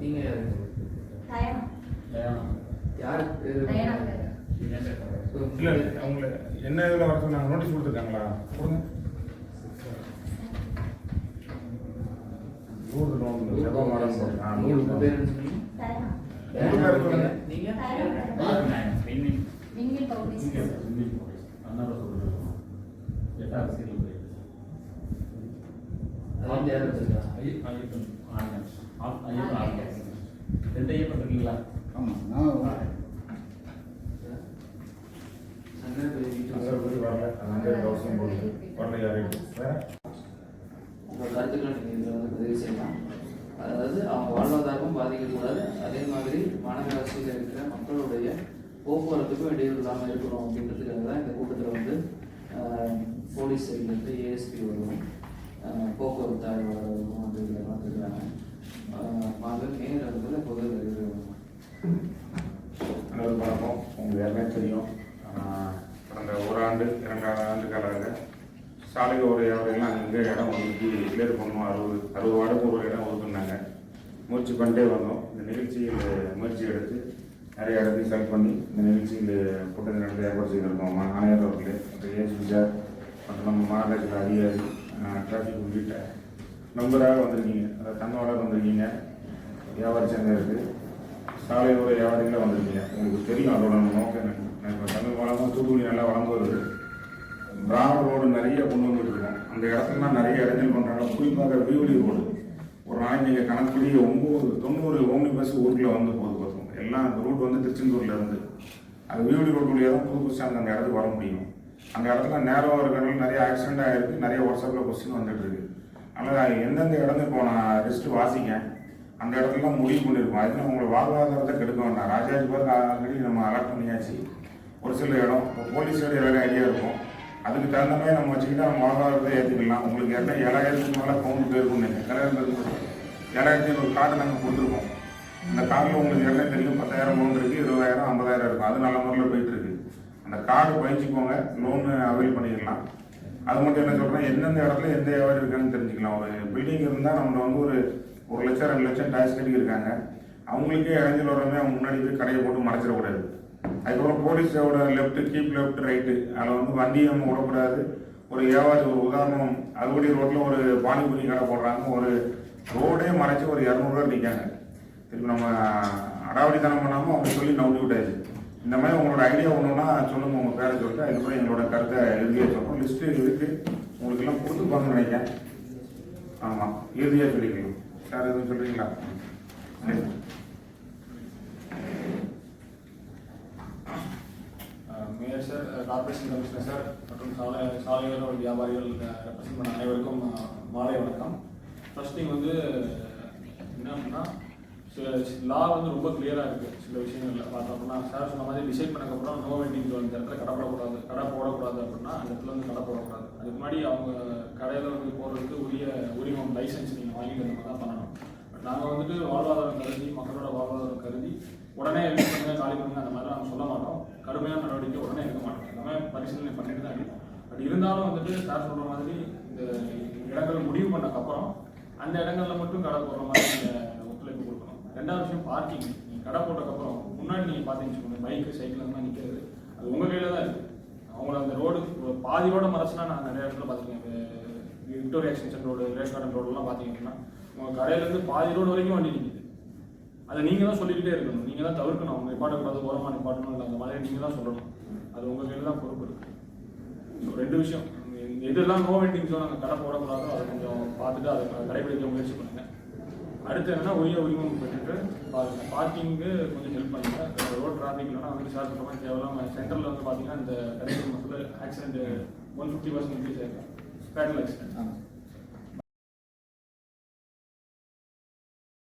நீங்க யாரு. இல்லை அவங்கள என்ன இதில் வர சொன்னாங்க? நோட்டீஸ் கொடுத்துருக்காங்களா? கொடுங்க. நூறு நோட்டு. செவ்வா மாடம் நீங்க நூறு பேர். பேர். சொல்லுங்க. நீங்க தயணம். விண்ணில் பகுதி அது வந்து யார் ரெண்டு ஐயப்பன் இருக்கீங்களா ஆமாம் நான் சங்கர பெரிய வீட்டு அங்கே போய் கருத்துக்களை நீங்க இதுல வந்து பதிவு செய்யலாம். அதாவது அவங்க வாழ்வாதாரமும் பாதிக்கக்கூடாது. அதே மாதிரி மாநகராட்சியில் இருக்கிற மக்களுடைய போக்குவரத்துக்கும் இடையூறு இல்லாமல் இருக்கணும் அப்படின்றதுக்காக தான் இந்த கூட்டத்தில் வந்து ஆஹ், போலீஸ் சைட்லேருந்து ஏஎஸ்பி வருவோம் போக்குவரத்து ஆய்வாளர்களும் வந்து இதில் கலந்துருக்காங்க வாங்க மேயர் இடத்துல பொது அறிவு அனைவரும் வணக்கம் உங்களுக்கு எல்லாமே தெரியும் ஆஹ் கடந்த ஒரு ஆண்டு இரண்டாவது ஆண்டு காலாக சாலை ஓரையாவரையெல்லாம் அங்கே இடம் ஒதுக்கி கிளியர் பண்ணணும் அறுபது அறுபது வார்டுக்கு ஒரு இடம் ஒதுக்குனாங்க. முயற்சி பண்ணிட்டே வந்தோம். இந்த நிகழ்ச்சியில் முயற்சி எடுத்து நிறைய இடத்தையும் செலக்ட் பண்ணி இந்த நிகழ்ச்சியில் கூட்டத்தில் நடத்த ஏற்பாடு செய்திருக்கோம். மா- ஆணையர் அவர்களே மற்றும் ஏஎஸ்பி மற்றும் நம்ம மாநகராட்சி அதிகாரி டிராஃபிக் உள்ளிட்ட நம்பராக வந்திருக்கீங்க. அதாவது தன்னோட வந்திருக்கீங்க. வியாபார சங்கம் இருக்குது சாலை ஓர வியாபாரிகளாக வந்திருக்கீங்க. உங்களுக்கு தெரியும் அதோட நோக்கம் என்ன. இப்போ தமிழ் வளமும் தூத்துக்குடி நல்லா வளர்ந்து வருது. பிராமண ரோடு நிறைய கொண்டு வந்துட்டு இருக்கோம் அந்த இடத்துலலாம் நிறைய இடைஞ்சல் பண்ணுறாங்க குறிப்பாக வீவடி ரோடு. ஒரு நாளைக்கு நீங்கள் கணக்குப்படி ஒம்பது தொண்ணூறு ஓம்னி பஸ் ஊருக்குள்ள வந்து போகுது பார்த்தோம். எல்லாம் அந்த ரூட் வந்து திருச்செந்தூர்ல இருந்து. அது வீவடி ரோடு வழியாக தான் புது பஸ் அந்த இடத்துக்கு வர முடியும். அந்த இடத்துல நேரம் இருக்கிறனால நிறைய ஆக்சிடென்ட் ஆகிருக்கு நிறைய வாட்ஸ்அப்பில் கொஸ்டின் வந்துட்டு இருக்கு. அதனால் எந்தெந்த இடத்துல போனால் ரிஸ்ட்டு வாசிங்க. வாசிக்கேன் அந்த இடத்துல முடிவு பண்ணியிருக்கோம் அதுக்கு உங்களை வாழ்வாதாரத்தை கெடுக்க வேண்டாம். ராஜாஜி பார்த்து ஆல்ரெடி நம்ம அலர்ட் பண்ணியாச்சு. ஒரு சில இடம் இப்போ போலீஸ் வேறு ஐடியா இருக்கும். அதுக்கு தகுந்த மாதிரி நம்ம வச்சுக்கிட்டா நம்ம வாழ்வாதாரத்தை ஏற்றிக்கலாம் உங்களுக்கு என்ன ஏழாயிரத்துக்கு மேலே கவுண்ட் போயிருக்கும் நீங்கள் ஏழாயிரத்து ஏழாயிரத்தி ஒரு கார்டு நாங்கள் கொடுத்துருக்கோம். அந்த கார்டில் உங்களுக்கு என்ன தெரியும் பத்தாயிரம் லோன் இருக்குது இருபதாயிரம் ஐம்பதாயிரம் இருக்கும் அது நல்ல முறையில் போயிட்டுருக்கு அந்த கார்டு பயிற்சிக்கோங்க லோனு அவைல் பண்ணிக்கலாம் அது மட்டும் என்ன சொல்கிறேன் எந்தெந்த இடத்துல எந்த வியாபாரம் இருக்கான்னு தெரிஞ்சுக்கலாம். ஒரு பில்டிங் இருந்தால் நம்மளை வந்து ஒரு ஒரு லட்சம் ரெண்டு லட்சம் டாக்ஸ் கட்டியிருக்காங்க. அவங்களுக்கே இறஞ்சல் வரமே அவங்க முன்னாடி போய் கடையை போட்டு மறைச்சிடக்கூடாது. அதுக்கப்புறம் போலீஸோட லெஃப்ட் கீப் லெஃப்ட் ரைட்டு அதில் வந்து வண்டியை நம்ம விடக்கூடாது. ஒரு வியாபாரி ஒரு உதாரணம். அதுபடி ரோட்டில் ஒரு பானிபூரி கடை போடுறாங்க. ஒரு ரோடே மறைச்சி ஒரு இரநூறுவா நிற்காங்க. திருப்பி நம்ம அடாவடித்தனம் பண்ணாமல் அவங்க சொல்லி நவுட்டி விட்டாச்சு. இந்த மாதிரி உங்களோட ஐடியா ஒன்றுனா சொல்லுங்க. உங்கள் பேரை சொல்லிட்டு அதுக்கப்புறம் எங்களோட கருத்தை எழுதியாக சொல்கிறோம் லிஸ்ட்டு இருக்குது உங்களுக்கு எல்லாம் கொடுத்துருப்பாங்கன்னு நினைக்கிறேன். ஆமாம் இறுதியாக சொல்லிக்கலாம். சார் எதுவும் சொல்கிறீங்களா mayor sir corporation commissioner sir மற்றும் சாலை சாலையோர வியாபாரிகள் ரெப்ரசன்ட் பண்ண அனைவருக்கும் மாலை வணக்கம். ஃபர்ஸ்ட் திங் வந்து என்ன அப்படின்னா சில லா வந்து ரொம்ப கிளியராக இருக்குது சில விஷயங்களில். பார்த்தோம்னா சார் சொன்ன மாதிரி டிசைட் பண்ணக்கப்புறம் நோ வெண்டிங் இந்த இடத்துல கடை போடக்கூடாது. கடை போடக்கூடாது அப்படின்னா அந்த இடத்துல வந்து கடை போடக்கூடாது. அதுக்கு முன்னாடி அவங்க கடையில் வந்து போடுறதுக்கு உரிய உரிமம் லைசன்ஸ் நீங்கள் வாங்கிட்டு அந்த மாதிரி தான் பண்ணணும். பட் நாங்கள் வந்துட்டு வாழ்வாதாரம் கருதி மக்களோட வாழ்வாதாரம் கருதி உடனே எழுதி பண்ணுங்க காலி பண்ணுங்க அந்த மாதிரி நாங்கள் சொல்ல மாட்டோம். கடுமையான நடவடிக்கை உடனே எடுக்க மாட்டோம். எல்லாமே பரிசீலனை பண்ணிட்டு தான் இருக்கோம். பட் இருந்தாலும் வந்துட்டு சார் சொல்கிற மாதிரி இந்த இடங்கள் முடிவு பண்ணக்கப்புறம் அந்த இடங்கள்ல மட்டும் கடை போடுற மாதிரி ரெண்டாவது விஷயம் பார்க்கிங் நீங்கள் கடை போட்டதுக்கப்புறம் முன்னாடி நீங்கள் பார்த்தீங்கன்னு பைக்கு சைக்கிள் அந்த நிற்கிறது அது உங்கள் கையில் தான் இருக்குது அவங்கள அந்த ரோடு பாதியோட மறைச்சுனா நான் நிறைய இடத்துல பார்த்துருக்கேன் Victoria extension road race garden ரோடெல்லாம் பார்த்தீங்கன்னா உங்கள் கடையிலேருந்து பாதி ரோடு வரைக்கும் வண்டி நிற்குது அதை நீங்கள் தான் சொல்லிக்கிட்டே இருக்கணும். நீங்கள் தான் தவிர்க்கணும். அவங்க நிப்பாட்டக்கூடாது ஓரமாக நிப்பாட்டணும் இல்லை அந்த மாதிரி நீங்கள் தான் சொல்லணும். அது உங்கள் கையில் தான் பொறுப்பு இருக்குது ஸோ ரெண்டு விஷயம். எதெல்லாம் நோ வெண்டிங்ஸோ நாங்கள் கடை போடக்கூடாதோ அதை கொஞ்சம் பார்த்துட்டு அதை கடைபிடிக்க முயற்சி பண்ணுங்கள் அடுத்து என்னன்னா ஒய்ய உரிமம் பெற்றுட்டு பாருங்க பார்க்கிங்கு கொஞ்சம் ஹெல்ப் பண்ணுங்க. ரோட் டிராஃபிக் இல்லைனா வந்து சார் சொல்ற மாதிரி தேவையில்லாம சென்டரில் வந்து பார்த்தீங்கன்னா இந்த கடைசி மசூல accident one fifty percent increase ஆயிருக்கும் ஃபேட்டல் ஆக்சிடென்ட்